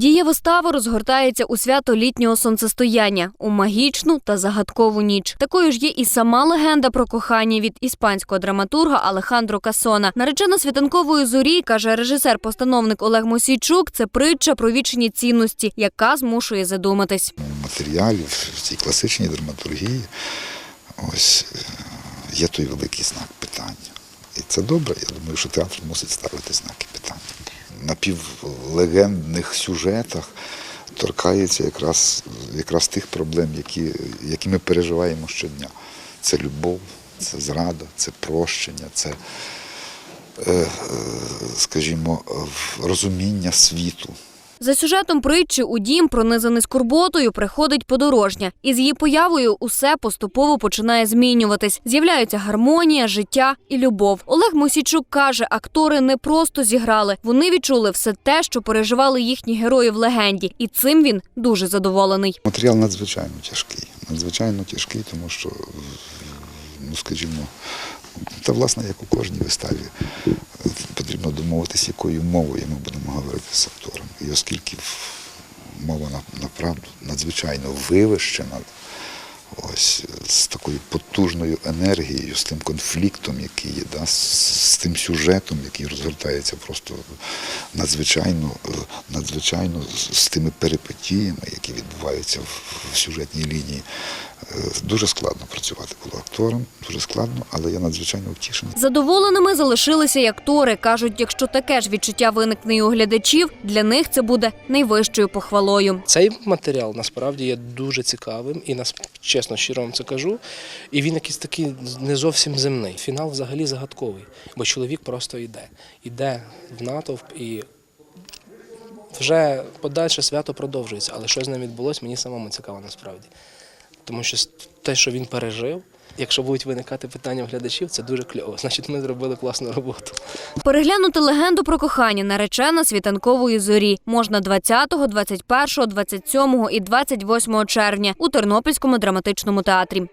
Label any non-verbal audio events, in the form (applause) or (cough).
Дія вистави розгортається у свято літнього сонцестояння у магічну та загадкову ніч. Такою ж є і сама легенда про кохання від іспанського драматурга Алехандро Касона. Наречена світанкової зорі, каже режисер-постановник Олег Мосійчук. Це притча про вічні цінності, яка змушує задуматись. У матеріалі, в цій класичній драматургії, ось е, є той великий знак питання. І це добре. Я думаю, що театр мусить ставити знаки питання. На півлегендних сюжетах торкається якраз, якраз тих проблем, які, які ми переживаємо щодня. Це любов, це зрада, це прощення, це, е, е, скажімо, розуміння світу. За сюжетом притчі у дім, пронизаний скорботою, приходить подорожня. І з її появою усе поступово починає змінюватись. З'являються гармонія, життя і любов. Олег Мосійчук каже, актори не просто зіграли, вони відчули все те, що переживали їхні герої в легенді, і цим він дуже задоволений. Матеріал надзвичайно тяжкий. Надзвичайно тяжкий, тому що, ну скажімо, та власне, як у кожній виставі, потрібно домовитися, якою мовою ми будемо говорити з актором. І оскільки мова на- направду надзвичайно вивищена, ось з такою потужною енергією, з тим конфліктом, який є, да, з, тим сюжетом, який розгортається просто надзвичайно, е, надзвичайно з, тими перипетіями, які відбуваються в, в сюжетній лінії. Е, Дуже складно працювати було актором, дуже складно, але я надзвичайно втішений. Задоволеними залишилися й актори. кажуть, якщо таке ж відчуття виникне і у глядачів, для них це буде найвищою похвалою. Цей матеріал насправді є дуже цікавим і нас чесно, щиро вам це кажу. І він якийсь такий не зовсім земний. Фінал взагалі загадковий, бо чоловік просто йде. Іде в натовп і вже подальше свято продовжується. Але що з ним відбулося, мені самому цікаво насправді. Тому що те, що він пережив, якщо будуть виникати питання глядачів, це дуже кльово. (laughs) Значить, ми зробили класну роботу. Переглянути легенду про кохання наречена світанкової зорі можна 20, 21, 27 і 28 червня у Тернопільському драматичному театрі.